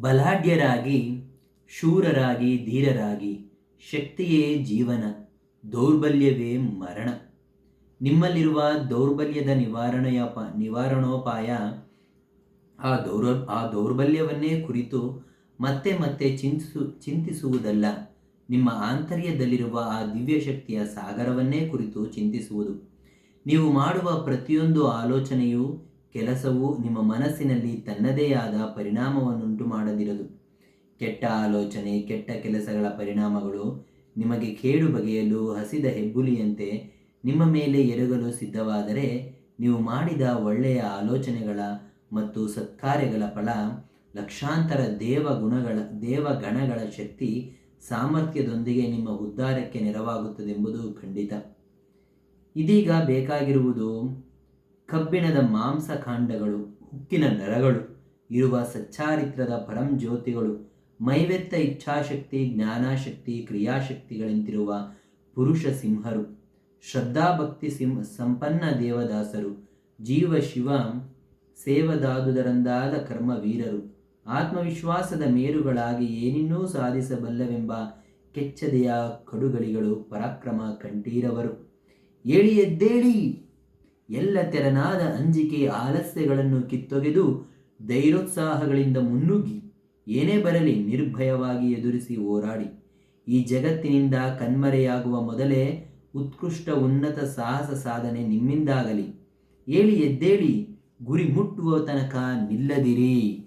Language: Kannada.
ಬಲಾಢ್ಯರಾಗಿ, ಶೂರರಾಗಿ, ಧೀರರಾಗಿ, ಶಕ್ತಿಯೇ ಜೀವನ, ದೌರ್ಬಲ್ಯವೇ ಮರಣ. ನಿಮ್ಮಲ್ಲಿರುವ ದೌರ್ಬಲ್ಯದ ನಿವಾರಣೆಯ ಪ, ನಿವಾರಣೋಪಾಯ ಆ ದೌರ್, ಆ ದೌರ್ಬಲ್ಯವನ್ನೇ ಕುರಿತು ಮತ್ತೆ ಮತ್ತೆ ಚಿಂತಿಸು, ಚಿಂತಿಸುವುದಲ್ಲ. ನಿಮ್ಮ ಆಂತರ್ಯದಲ್ಲಿರುವ ಆ ದಿವ್ಯ ಶಕ್ತಿಯ ಸಾಗರವನ್ನೇ ಕುರಿತು ಚಿಂತಿಸುವುದು. ನೀವು ಮಾಡುವ ಪ್ರತಿಯೊಂದು ಆಲೋಚನೆಯೂ ಕೆಲಸವು ನಿಮ್ಮ ಮನಸ್ಸಿನಲ್ಲಿ ತನ್ನದೇ ಆದ ಪರಿಣಾಮವನ್ನುಂಟು ಮಾಡದಿರದು. ಕೆಟ್ಟ ಆಲೋಚನೆ, ಕೆಟ್ಟ ಕೆಲಸಗಳ ಪರಿಣಾಮಗಳು ನಿಮಗೆ ಕೇಡು ಬಗೆಯಲು ಹಸಿದ ಹೆಬ್ಬುಲಿಯಂತೆ ನಿಮ್ಮ ಮೇಲೆ ಎರಗಲು ಸಿದ್ಧವಾದರೆ ನೀವು ಮಾಡಿದ ಒಳ್ಳೆಯ ಆಲೋಚನೆಗಳ ಮತ್ತು ಸತ್ಕಾರ್ಯಗಳ ಫಲ ಲಕ್ಷಾಂತರ ದೇವ ಗುಣಗಳ ದೇವಗಣಗಳ ಶಕ್ತಿ ಸಾಮರ್ಥ್ಯದೊಂದಿಗೆ ನಿಮ್ಮ ಉದ್ಧಾರಕ್ಕೆ ನೆರವಾಗುತ್ತದೆಂಬುದು ಖಂಡಿತ. ಇದೀಗ ಬೇಕಾಗಿರುವುದು ಕಬ್ಬಿಣದ ಮಾಂಸಖಂಡಗಳು ಹುಕ್ಕಿನ ನರಗಳು, ಇರುವ ಸಚ್ಚಾರಿತ್ರದ ಪರಂಜ್ಯೋತಿಗಳು, ಮೈವೆತ್ತ ಇಚ್ಛಾಶಕ್ತಿ, ಜ್ಞಾನಶಕ್ತಿ, ಕ್ರಿಯಾಶಕ್ತಿಗಳಂತಿರುವ ಪುರುಷ ಸಿಂಹರು, ಶ್ರದ್ಧಾಭಕ್ತಿ ಸಿಂಹ ಸಂಪನ್ನ ದೇವದಾಸರು, ಜೀವ ಶಿವ, ಸೇವದಾದುದರಂದಾದ ಕರ್ಮವೀರರು, ಆತ್ಮವಿಶ್ವಾಸದ ಮೇರುಗಳಾಗಿ ಏನಿನ್ನೂ ಸಾಧಿಸಬಲ್ಲವೆಂಬ ಕೆಚ್ಚದೆಯ ಕಡುಗಳಿಗಳು ಪರಾಕ್ರಮ ಕಂಠೀರವರು. ಏಳಿ ಎದ್ದೇಳಿ ಎಲ್ಲ ತೆರನಾದ ಅಂಜಿಕೆ ಆಲಸ್ಯಗಳನ್ನು ಕಿತ್ತೊಗೆದು ಧೈರ್ಯೋತ್ಸಾಹಗಳಿಂದ ಮುನ್ನುಗ್ಗಿ, ಏನೇ ಬರಲಿ ನಿರ್ಭಯವಾಗಿ ಎದುರಿಸಿ ಹೋರಾಡಿ. ಈ ಜಗತ್ತಿನಿಂದ ಕಣ್ಮರೆಯಾಗುವ ಮೊದಲೇ ಉತ್ಕೃಷ್ಟ ಉನ್ನತ ಸಾಹಸ ಸಾಧನೆ ನಿಮ್ಮಿಂದಾಗಲಿ. ಏಳಿ ಎದ್ದೇಳಿ ಗುರಿ ಮುಟ್ಟುವ ತನಕ ನಿಲ್ಲದಿರಿ.